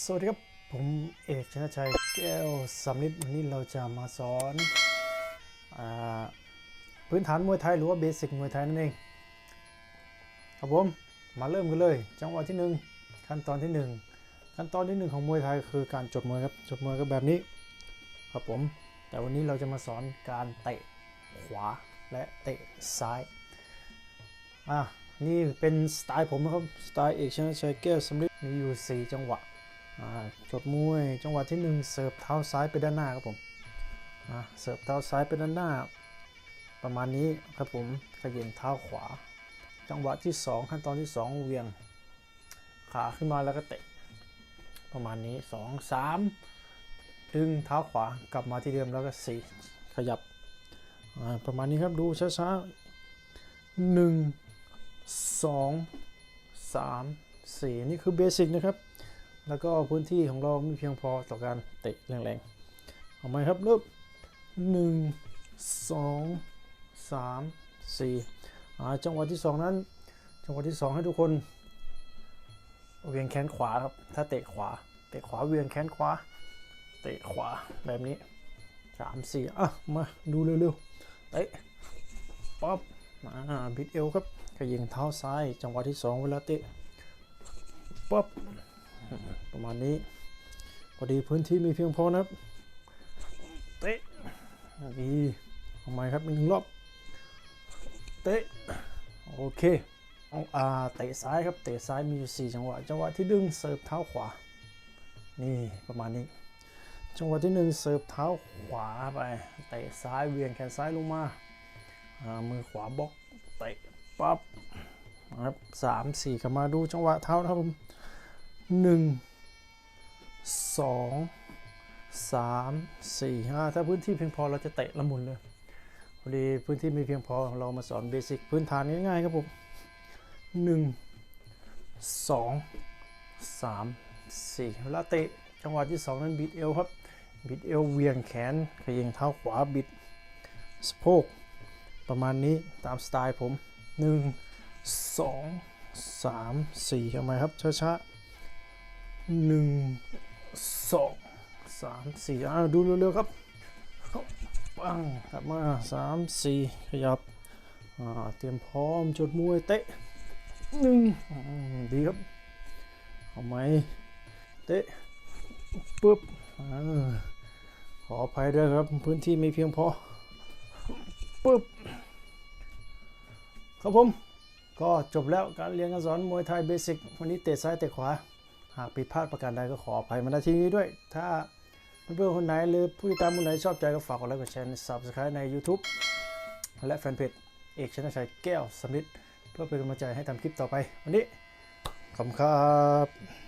สวัสดีครับ ผมเอกชนะชัยแก้วสำนิดวันนี้เราจะมาสอนอพื้นฐานมวยไทยหรือว่าเบสิกมวยไทยนั่นเอง ครับผม มาเริ่มกันเลย จังหวะที่หนึ่งขั้นตอนที่หนึ่งขั้นตอนที่หนึ่งของมวยไทยคือการจดมวยครับ จดมวยก็แบบนี้ ครับผม แต่วันนี้เราจะมาสอนการเตะขวาและเตะซ้าย อะนี่เป็นสไตล์ผมนะครับ สไตล์เอกชนะชัยแก้วสำลิดมีอยู่ 4 จังหวะ จดมวยจังหวะที่ 1 เสิร์ฟเท้าซ้ายไปด้านหน้าครับผมเสิร์ฟเท้าซ้ายไปด้านหน้า ประมาณนี้ครับผมขย่งเท้าขวา จังหวะที่ 2 ขั้นตอนที่ 2 เวียงขาขึ้นมาแล้วก็เตะ ประมาณนี้ 2 3 ดึงเท้าขวากลับมาที่เดิมแล้วก็ 4 ขยับประมาณนี้ครับดูช้าๆ1 2 3 4 นี่คือเบสิกนะครับ แล้วก็พื้นที่ของเราไม่เพียงพอต่อการเตะแรงๆเอาไหมครับเริ่มหนึ่งสองสามสี่อ่าจังหวะที่สองนั้น จังหวะที่สองให้ทุกคนเวียงแขนขวาครับ ถ้าเตะขวา เตะขวาเวียงแขนขวา เตะขวาแบบนี้สามสี่อะ มาดูเร็วๆ เตะป๊อบอ่าบิดเอวครับขยิงเท้าซ้าย จังหวะที่สองเวลาเตะป๊อบ ประมาณนี้พอดีพื้นที่มีเพียงพอนะครับเตะดีทำไมครับอีหนึ่งรอบเตะโอเคเอาอาเตะซ้ายครับเตะซ้ายมีอยู่ 4 จังหวะ จังหวะที่ดึงเสิร์ฟเท้าขวา นี่ประมาณนี้ จังหวะที่หนึ่งเสิร์ฟเท้าขวาไปเตะซ้ายเวียงแขนซ้ายลงมาามือขวาบล็อกเตะปั๊บครับสามสี่กลับมาดูจังหวะเท้านะครับผม หนึ่งสองสามสี่ห้าถ้าพื้นที่เพียงพอเราจะเตะละมุนเลยพอดีพื้นที่ไม่เพียงพอเรามาสอนเบสิกพื้นฐานง่ายๆครับผมหนึ่งสองสามสี่เวลาเตะจังหวะที่สองนั้นบิดเอวครับ บิดเอวเวียงแขนขย่งเท้าขวาบิดสะโพกประมาณนี้ตามสไตล์ผมหนึ่งสองสามสี่ทำไมครับช้าๆ หนึ่งสองสามสี่อ่าดูเร็วๆครับปังกลับมาสามสี่ขยับอ่าเตรียมพร้อมจดมวยเตะหนึ่งดีครับเอาไหมเตะปุ๊บอ่าขออภัยด้วยครับพื้นที่ไม่เพียงพอปุ๊บครับผม ก็จบแล้วการเรียนการสอนมวยไทยเบสิกวันนี้เตะซ้ายเตะขวา หากผิดพลาดประการใดก็ขออภัยมาณที่นี้ด้วย ถ้าเพื่อนๆคนไหนหรือผู้ติดตามคนไหนชอบใจก็ฝากกดไลค์กดแชร์ Subscribe ใน YouTube และแฟนเพจเอกชนะชัยแก้วสมิทธเพื่อเป็นกำลังใจให้ทำคลิปต่อไป วันนี้ขอบคุณครับ